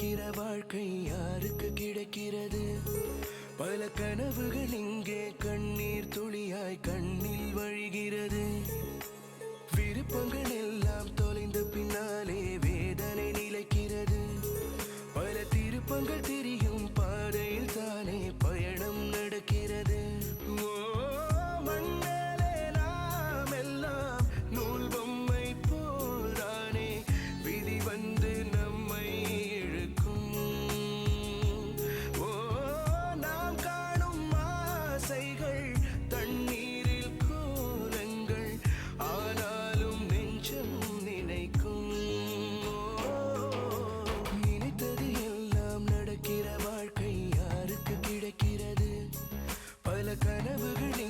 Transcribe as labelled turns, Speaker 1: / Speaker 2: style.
Speaker 1: நினைக்கிற வாழ்க்கை யாருக்கு கிடைக்கிறது? பல கனவுகள் இங்கே கண்ணீர் துளியாய் கண்ணில் கனவுகளின்